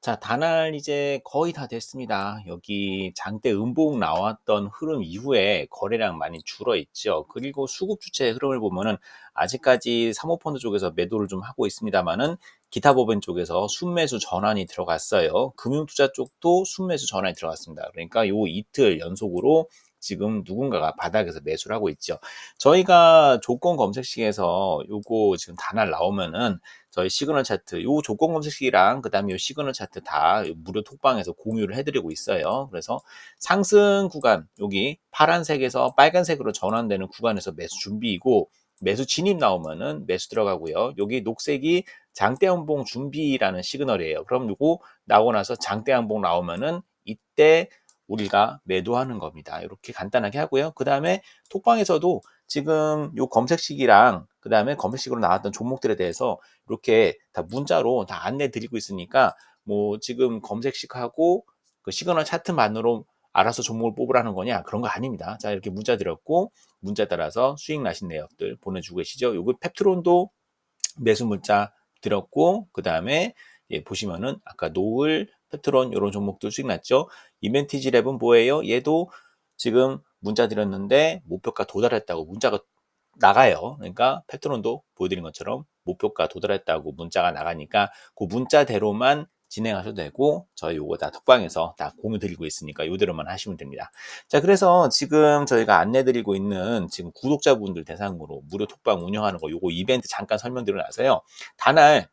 자, 단알 이제 거의 다 됐습니다. 여기 장대 음봉 나왔던 흐름 이후에 거래량 많이 줄어 있죠. 그리고 수급 주체 흐름을 보면은 아직까지 사모펀드 쪽에서 매도를 좀 하고 있습니다만은 기타 법인 쪽에서 순매수 전환이 들어갔어요. 금융투자 쪽도 순매수 전환이 들어갔습니다. 그러니까 요 이틀 연속으로 지금 누군가가 바닥에서 매수를 하고 있죠. 저희가 조건 검색식에서 요거 지금 단알 나오면은 저희 시그널 차트 요 조건 검색식이랑 그 다음에 요 시그널 차트 다 무료 톡방에서 공유를 해드리고 있어요. 그래서 상승 구간 여기 파란색에서 빨간색으로 전환되는 구간에서 매수 준비이고 매수 진입 나오면은 매수 들어가고요. 여기 녹색이 장대 연봉 준비라는 시그널이에요. 그럼 요거 나오고 나서 장대 연봉 나오면은 이때 우리가 매도하는 겁니다. 이렇게 간단하게 하고요. 그 다음에 톡방에서도 지금 요 검색식이랑 그 다음에 검색식으로 나왔던 종목들에 대해서 이렇게 다 문자로 다 안내 드리고 있으니까 뭐 지금 검색식하고 그 시그널 차트만으로 알아서 종목을 뽑으라는 거냐 그런 거 아닙니다. 자 이렇게 문자 드렸고 문자 따라서 수익 나신 내역들 보내주고 계시죠. 요거 펩트론도 매수 문자 드렸고 그 다음에 예, 보시면은 아까 노을, 페트론 이런 종목도 수익 났죠. 이벤티지 랩은 뭐예요? 얘도 지금 문자 드렸는데 목표가 도달했다고 문자가 나가요. 그러니까 페트론도 보여드린 것처럼 목표가 도달했다고 문자가 나가니까 그 문자대로만 진행하셔도 되고 저희 요거 다 톡방에서 다 공유 드리고 있으니까 요대로만 하시면 됩니다. 자 그래서 지금 저희가 안내 드리고 있는 지금 구독자분들 대상으로 무료 톡방 운영하는 거 요거 이벤트 잠깐 설명드리고 나서요. 단알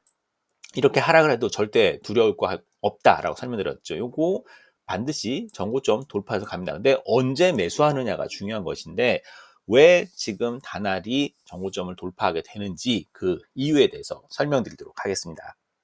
이렇게 하락을 해도 절대 두려울 거 없다라고 설명드렸죠. 요거 반드시 정고점 돌파해서 갑니다. 근데 언제 매수하느냐가 중요한 것인데 왜 지금 단알이 정고점을 돌파하게 되는지 그 이유에 대해서 설명드리도록 하겠습니다.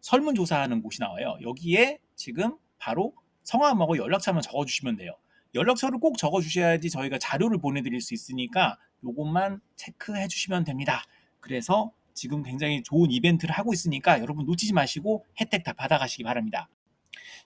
설문조사하는 곳이 나와요. 여기에 지금 바로 성함하고 연락처만 적어주시면 돼요. 연락처를 꼭 적어주셔야지 저희가 자료를 보내드릴 수 있으니까 요것만 체크해 주시면 됩니다. 그래서 지금 굉장히 좋은 이벤트를 하고 있으니까 여러분 놓치지 마시고 혜택 다 받아가시기 바랍니다.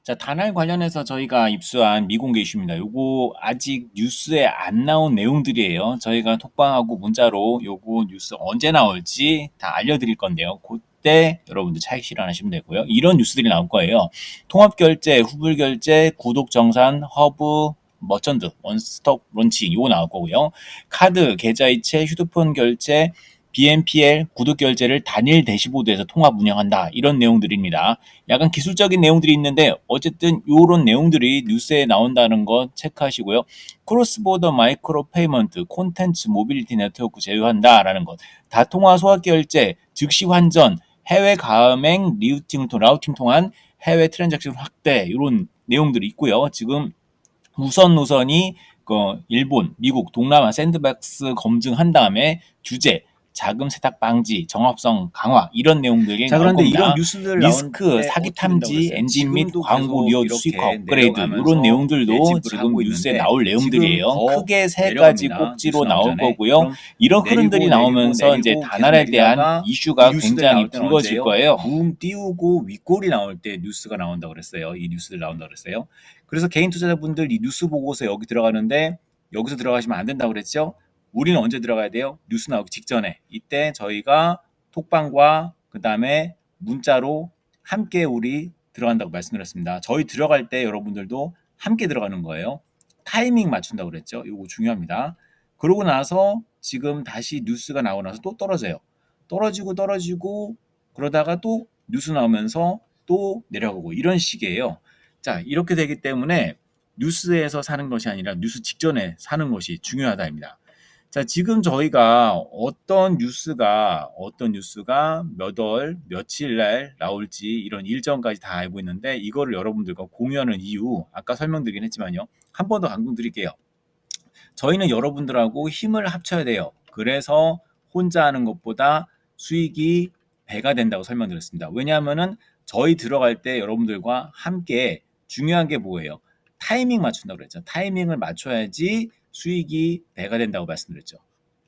자, 단알 관련해서 저희가 입수한 미공개 이슈입니다. 요거 아직 뉴스에 안 나온 내용들이에요. 저희가 톡방하고 문자로 요거 뉴스 언제 나올지 다 알려드릴 건데요. 그 때 여러분들 차익 실현하시면 되고요. 이런 뉴스들이 나올 거예요. 통합결제, 후불결제, 구독정산, 허브, 머천드, 원스톱 론칭 이거 나올 거고요. 카드, 계좌이체, 휴대폰 결제, BNPL 구독 결제를 단일 대시보드에서 통합 운영한다. 이런 내용들입니다. 약간 기술적인 내용들이 있는데 어쨌든 이런 내용들이 뉴스에 나온다는 거 체크하시고요. 크로스보더 마이크로 페이먼트, 콘텐츠 모빌리티 네트워크 제휴한다라는 것. 다통화 소확 결제, 즉시 환전, 해외 가맹 리우팅 라우팅 통한 해외 트랜잭션 확대 이런 내용들이 있고요. 지금 우선 노선이 그 일본, 미국, 동남아 샌드박스 검증한 다음에 규제 자금 세탁 방지, 정합성 강화 이런 내용들이 자 그런데. 이런 뉴스들 리스크, 사기 탐지, 엔진 및 광고 리어 수익 업그레이드 이런 내용들도 지금 뉴스에 나올 내용들이에요. 크게 세 가지 꼭지로 나올 거고요. 이런 흐름들이 나오면서 이제 단알에 대한 이슈가 굉장히 불거질 거예요. 붕 띄우고 윗골이 나올 때 뉴스가 나온다 그랬어요. 이 뉴스들 나온다 그랬어요. 그래서 개인 투자자분들 이 뉴스 보고서 여기 들어가는데 여기서 들어가시면 안 된다고 그랬죠. 우리는 언제 들어가야 돼요? 뉴스 나오기 직전에. 이때 저희가 톡방과 그 다음에 문자로 함께 우리 들어간다고 말씀드렸습니다. 저희 들어갈 때 여러분들도 함께 들어가는 거예요. 타이밍 맞춘다고 그랬죠. 이거 중요합니다. 그러고 나서 지금 다시 뉴스가 나오고 나서 또 떨어져요. 떨어지고 떨어지고 그러다가 또 뉴스 나오면서 또 내려가고 이런 식이에요. 자, 이렇게 되기 때문에 뉴스에서 사는 것이 아니라 뉴스 직전에 사는 것이 중요하다입니다. 자, 지금 저희가 어떤 뉴스가 어떤 뉴스가 몇 월, 며칠 날 나올지 이런 일정까지 다 알고 있는데 이거를 여러분들과 공유하는 이유 아까 설명드리긴 했지만요. 한 번 더 강조드릴게요. 저희는 여러분들하고 힘을 합쳐야 돼요. 그래서 혼자 하는 것보다 수익이 배가 된다고 설명드렸습니다. 왜냐하면은 저희 들어갈 때 여러분들과 함께 중요한 게 뭐예요? 타이밍 맞춘다고 그랬죠. 타이밍을 맞춰야지 수익이 배가 된다고 말씀드렸죠.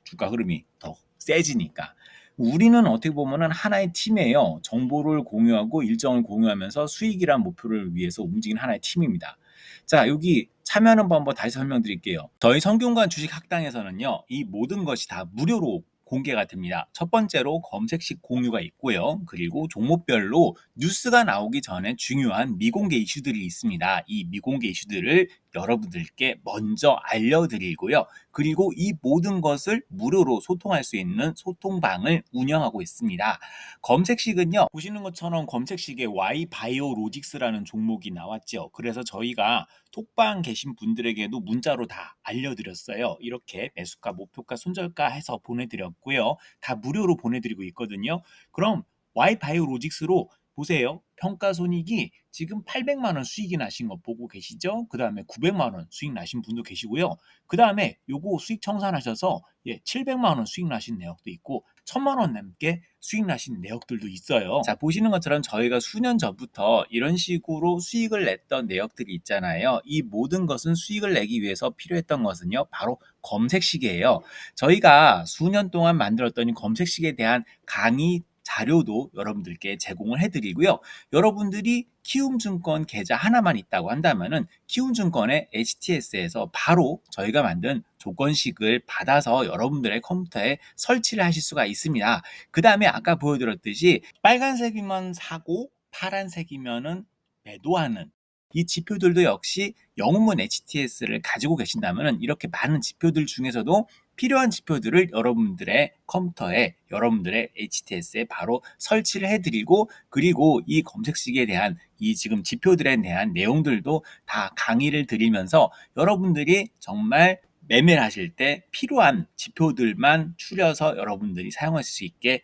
주가 흐름이 더 세지니까. 우리는 어떻게 보면은 하나의 팀이에요. 정보를 공유하고 일정을 공유하면서 수익이란 목표를 위해서 움직이는 하나의 팀입니다. 자, 여기 참여하는 방법 다시 설명드릴게요. 저희 성균관 주식 학당에서는요, 이 모든 것이 다 무료로 공개가 됩니다. 첫 번째로 검색식 공유가 있고요. 그리고 종목별로 뉴스가 나오기 전에 중요한 미공개 이슈들이 있습니다. 이 미공개 이슈들을 여러분들께 먼저 알려드리고요. 그리고 이 모든 것을 무료로 소통할 수 있는 소통방을 운영하고 있습니다. 검색식은요, 보시는 것처럼 검색식에 Y 바이오로직스라는 종목이 나왔죠. 그래서 저희가 톡방 계신 분들에게도 문자로 다 알려드렸어요. 이렇게 매수가, 목표가, 손절가 해서 보내드렸고요. 다 무료로 보내드리고 있거든요. 그럼 Y 바이오로직스로 보세요. 평가 손익이 지금 800만 원 수익이 나신 거 보고 계시죠? 그 다음에 900만 원 수익 나신 분도 계시고요. 그 다음에 요거 수익 청산하셔서 예, 700만 원 수익 나신 내역도 있고 1000만 원 넘게 수익 나신 내역들도 있어요. 자, 보시는 것처럼 저희가 수년 전부터 이런 식으로 수익을 냈던 내역들이 있잖아요. 이 모든 것은 수익을 내기 위해서 필요했던 것은요. 바로 검색식이에요. 저희가 수년 동안 만들었던 이 검색식에 대한 강의 자료도 여러분들께 제공을 해드리고요. 여러분들이 키움증권 계좌 하나만 있다고 한다면은 키움증권의 HTS에서 바로 저희가 만든 조건식을 받아서 여러분들의 컴퓨터에 설치를 하실 수가 있습니다. 그 다음에 아까 보여드렸듯이 빨간색이면 사고 파란색이면은 매도하는 이 지표들도 역시 영문 HTS를 가지고 계신다면 이렇게 많은 지표들 중에서도 필요한 지표들을 여러분들의 컴퓨터에 여러분들의 HTS에 바로 설치를 해드리고 그리고 이 검색식에 대한 이 지금 지표들에 대한 내용들도 다 강의를 드리면서 여러분들이 정말 매매를 하실 때 필요한 지표들만 추려서 여러분들이 사용하실 수 있게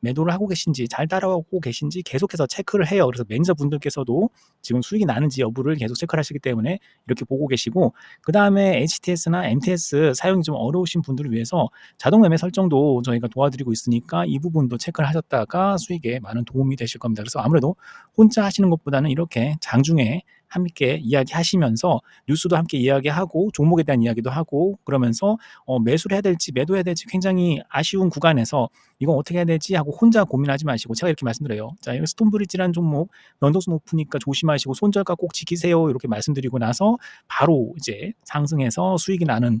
매도를 하고 계신지 잘 따라오고 계신지 계속해서 체크를 해요. 그래서 매니저 분들께서도 지금 수익이 나는지 여부를 계속 체크를 하시기 때문에 이렇게 보고 계시고 그 다음에 HTS나 MTS 사용이 좀 어려우신 분들을 위해서 자동 매매 설정도 저희가 도와드리고 있으니까 이 부분도 체크를 하셨다가 수익에 많은 도움이 되실 겁니다. 그래서 아무래도 혼자 하시는 것보다는 이렇게 장중에 함께 이야기하시면서 뉴스도 함께 이야기하고 종목에 대한 이야기도 하고 그러면서 어, 매수를 해야 될지 매도해야 될지 굉장히 아쉬운 구간에서 이건 어떻게 해야 되지 하고 라고 혼자 고민하지 마시고 제가 이렇게 말씀드려요. 자, 여기 스톤브리지라는 종목 변동수 높으니까 조심하시고 손절가 꼭 지키세요. 이렇게 말씀드리고 나서 바로 이제 상승해서 수익이 나는